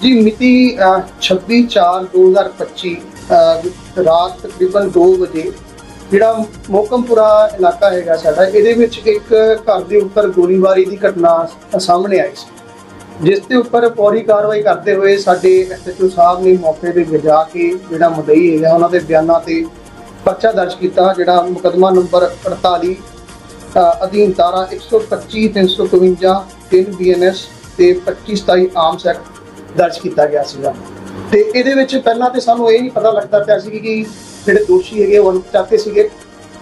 ਜੀ ਮਿਤੀ 26/4/2025 ਰਾਤ ਤਕਰੀਬਨ 2 ਵਜੇ ਜਿਹੜਾ ਮੋਕਮਪੁਰਾ ਇਲਾਕਾ ਹੈਗਾ ਸਾਡਾ ਇਹਦੇ ਵਿੱਚ ਇੱਕ ਘਰ ਦੇ ਉੱਪਰ ਗੋਲੀਬਾਰੀ ਦੀ ਘਟਨਾ ਸਾਹਮਣੇ ਆਈ ਸੀ। ਜਿਸ ਦੇ ਉੱਪਰ ਪੌੜੀ ਕਾਰਵਾਈ ਕਰਦੇ ਹੋਏ ਸਾਡੇ ਐਸਐਚਓ ਸਾਹਿਬ ਨੇ ਮੌਕੇ ਤੇ ਜਾ ਕੇ ਜਿਹੜਾ ਮੁਦਈ ਹੈਗਾ ਉਹਨਾਂ ਦੇ ਬਿਆਨਾਂ ਤੇ ਪਰਚਾ ਦਰਜ ਕੀਤਾ ਜਿਹੜਾ ਮੁਕਦਮਾ ਨੰਬਰ 48 ਅ, ਅਧੀਨ ਧਾਰਾ 125 352 3 ਬੀਐਨਐਸ ਤੇ 25 27 ਆਮ ਸੈਕਟ ਦਰਜ ਕੀਤਾ ਗਿਆ ਸੀਗਾ। ਤੇ ਇਹਦੇ ਵਿੱਚ ਪਹਿਲਾਂ ਤੇ ਸਾਨੂੰ ਇਹ ਨਹੀਂ ਪਤਾ ਲੱਗਦਾ ਪਿਆ ਸੀ ਕਿ ਜਿਹੜੇ ਦੋਸ਼ੀ ਹੈਗੇ ਉਹ ਚਾਹਤੇ ਸੀਗੇ।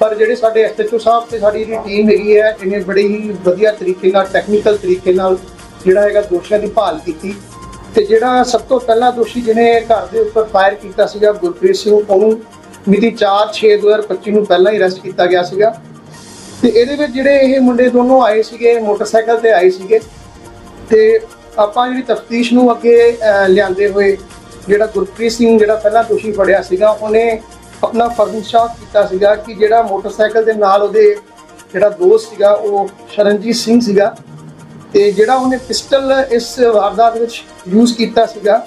ਪਰ ਜਿਹੜੇ ਸਾਡੇ ਐਸਐਚਓ ਸਾਹਿਬ ਤੇ ਸਾਡੀ ਜਿਹੜੀ ਟੀਮ ਹੈਗੀ ਹੈ, ਇਹਨੇ ਬੜੇ ਹੀ ਵਧੀਆ ਤਰੀਕੇ ਨਾਲ ਟੈਕਨੀਕਲ ਤਰੀਕੇ ਨਾਲ ਜਿਹੜਾ ਹੈਗਾ ਦੋਸ਼ੀਆਂ ਦੀ ਭਾਲ ਕੀਤੀ। ਤੇ ਜਿਹੜਾ ਸਭ ਤੋਂ ਪਹਿਲਾ ਦੋਸ਼ੀ ਜਿਹਨੇ ਘਰ ਦੇ ਉੱਪਰ ਫਾਇਰ ਕੀਤਾ ਸੀਗਾ, ਗੁਰਪ੍ਰੀਤ ਸਿੰਘ, ਉਹਨੂੰ ਮਿਤੀ 4/6/2025 ਨੂੰ ਪਹਿਲਾਂ ਹੀ ਅਰੈਸਟ ਕੀਤਾ ਗਿਆ ਸੀਗਾ। ਤੇ ਇਹਦੇ ਵਿੱਚ ਜਿਹੜੇ ਇਹ ਮੁੰਡੇ ਦੋਨੋਂ ਆਏ ਸੀਗੇ, ਮੋਟਰਸਾਈਕਲ ਤੇ ਆਏ ਸੀਗੇ। ਤੇ ਆਪਾਂ ਜਿਹੜੀ ਤਫਤੀਸ਼ ਨੂੰ ਅੱਗੇ ਲਿਆਂਦੇ ਹੋਏ ਜਿਹੜਾ ਗੁਰਪ੍ਰੀਤ ਸਿੰਘ ਜਿਹੜਾ ਪਹਿਲਾਂ ਦੋਸ਼ੀ ਫੜਿਆ ਸੀਗਾ, ਉਹਨੇ ਆਪਣਾ ਫਰਨਸ਼ਾਕ ਕੀਤਾ ਸੀਗਾ ਕਿ ਜਿਹੜਾ ਮੋਟਰਸਾਈਕਲ ਦੇ ਨਾਲ ਉਹਦੇ ਜਿਹੜਾ ਦੋਸਤ ਸੀਗਾ, ਉਹ ਸ਼ਰਨਜੀਤ ਸਿੰਘ ਸੀਗਾ ਤੇ ਜਿਹੜਾ ਉਹਨੇ ਪਿਸਟਲ ਇਸ ਵਾਰਦਾਤ ਵਿੱਚ ਯੂਜ਼ ਕੀਤਾ ਸੀਗਾ,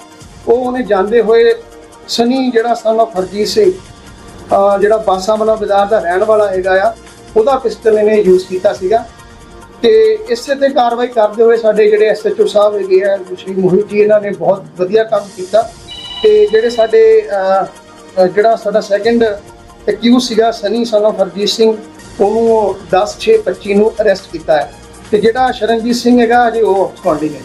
ਉਹ ਉਹਨੇ ਜਾਂਦੇ ਹੋਏ ਸਨੀ ਜਿਹੜਾ ਸਨ ਉਹ ਫਰਜੀਤ ਸਿੰਘ ਜਿਹੜਾ ਬਾਸਾਂ ਵਾਲਾ ਬਾਜ਼ਾਰ ਦਾ ਰਹਿਣ ਵਾਲਾ ਹੈਗਾ ਆ, ਉਹਦਾ ਪਿਸਟਲ ਇਹਨੇ ਯੂਜ਼ ਕੀਤਾ ਸੀਗਾ। ਤੇ ਇਸੇ ਤੇ ਕਾਰਵਾਈ ਕਰਦੇ ਹੋਏ ਸਾਡੇ ਜਿਹੜੇ ਐਸਐਚਓ ਸਾਹਿਬ ਹੈਗੇ ਆ, ਸ਼੍ਰੀ ਮੋਹਿਤ ਜੀ, ਇਹਨਾਂ ਨੇ ਬਹੁਤ ਵਧੀਆ ਕੰਮ ਕੀਤਾ। ਤੇ ਜਿਹੜੇ ਸਾਡੇ ਜਿਹੜਾ ਸਾਡਾ ਸੈਕੰਡ ਐਕਿਊਜ਼ ਸੀਗਾ, ਸਨੀ ਸਨ ਆਫ ਹਰਜੀਤ ਸਿੰਘ, ਉਹਨੂੰ 10 6 25 ਨੂੰ ਅਰੈਸਟ ਕੀਤਾ ਹੈ। ਤੇ ਜਿਹੜਾ ਸ਼ਰਨਜੀਤ ਸਿੰਘ ਹੈਗਾ ਅਜੇ ਉਹ ਸਪੌਂਡਿੰਗ ਹੈ